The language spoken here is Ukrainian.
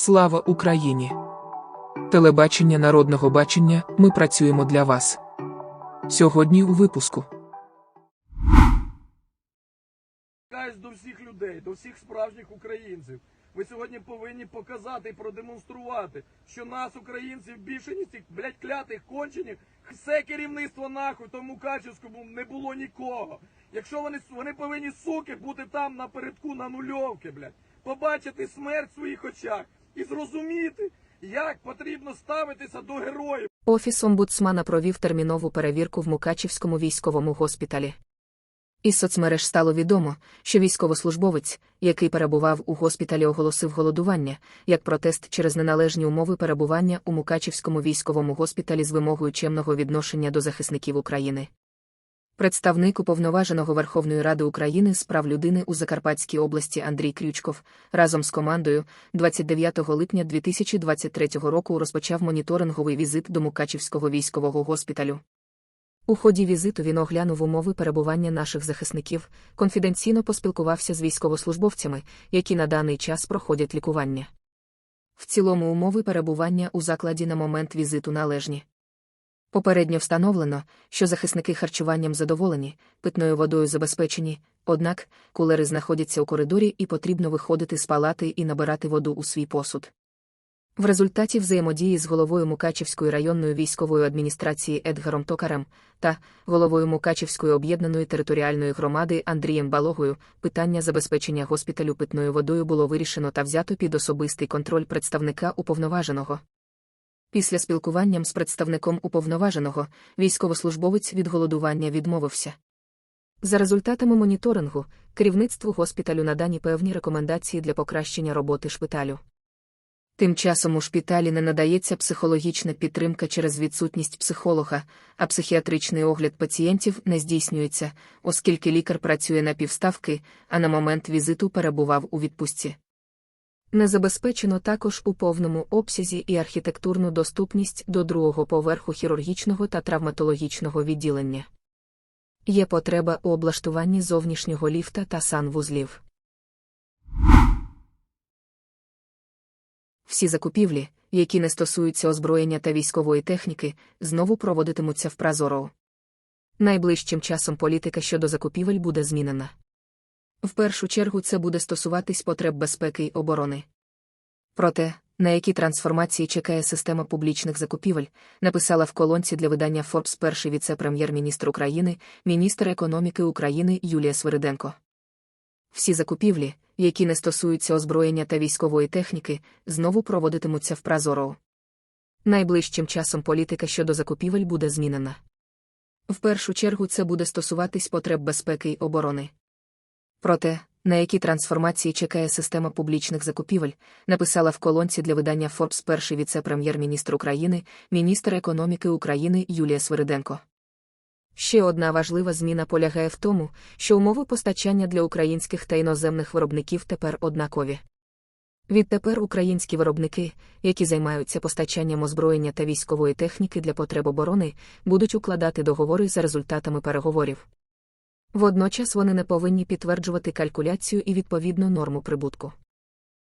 Слава Україні! Телебачення народного бачення. Ми працюємо для вас. Сьогодні у випуску. до всіх людей, до всіх справжніх українців. Ви сьогодні повинні показати і продемонструвати, що нас, українців, більше ніж цих, блядь, клятих кончених, все керівництво нахуй, тому Качівському не було нікого. Якщо вони, вони повинні, суки, бути там напередку на нульовки, блядь, побачити смерть в своїх очах і зрозуміти, як потрібно ставитися до героїв. Офіс омбудсмана провів термінову перевірку в Мукачівському військовому госпіталі. Із соцмереж стало відомо, що військовослужбовець, який перебував у госпіталі, оголосив голодування як протест через неналежні умови перебування у Мукачівському військовому госпіталі з вимогою чемного відношення до захисників України. Представник уповноваженого Верховної Ради України з прав людини у Закарпатській області Андрій Крючков разом з командою 29 липня 2023 року розпочав моніторинговий візит до Мукачівського військового госпіталю. У ході візиту він оглянув умови перебування наших захисників, конфіденційно поспілкувався з військовослужбовцями, які на даний час проходять лікування. В цілому умови перебування у закладі на момент візиту належні. Попередньо встановлено, що захисники харчуванням задоволені, питною водою забезпечені, однак кулери знаходяться у коридорі і потрібно виходити з палати і набирати воду у свій посуд. В результаті взаємодії з головою Мукачівської районної військової адміністрації Едгаром Токарем та головою Мукачівської об'єднаної територіальної громади Андрієм Балогою питання забезпечення госпіталю питною водою було вирішено та взято під особистий контроль представника уповноваженого. Після спілкуванням з представником уповноваженого військовослужбовець від голодування відмовився. За результатами моніторингу, керівництву госпіталю надані певні рекомендації для покращення роботи шпиталю. Тим часом у шпиталі не надається психологічна підтримка через відсутність психолога, а психіатричний огляд пацієнтів не здійснюється, оскільки лікар працює на півставки, а на момент візиту перебував у відпустці. Не забезпечено також у повному обсязі і архітектурну доступність до другого поверху хірургічного та травматологічного відділення. Є потреба у облаштуванні зовнішнього ліфта та санвузлів. Всі закупівлі, які не стосуються озброєння та військової техніки, знову проводитимуться в Празоро. Найближчим часом політика щодо закупівель буде змінена. В першу чергу це буде стосуватись потреб безпеки й оборони. Проте, на які трансформації чекає система публічних закупівель, написала в колонці для видання Forbes перший віце-прем'єр-міністр України, міністр економіки України Юлія Свириденко. Всі закупівлі, які не стосуються озброєння та військової техніки, знову проводитимуться в Празоро. Найближчим часом політика щодо закупівель буде змінена. В першу чергу це буде стосуватись потреб безпеки й оборони. Проте, на які трансформації чекає система публічних закупівель, написала в колонці для видання Forbes перший віце-прем'єр-міністр України, міністр економіки України Юлія Свириденко. Ще одна важлива зміна полягає в тому, що умови постачання для українських та іноземних виробників тепер однакові. Відтепер українські виробники, які займаються постачанням озброєння та військової техніки для потреб оборони, будуть укладати договори за результатами переговорів. Водночас вони не повинні підтверджувати калькуляцію і відповідну норму прибутку.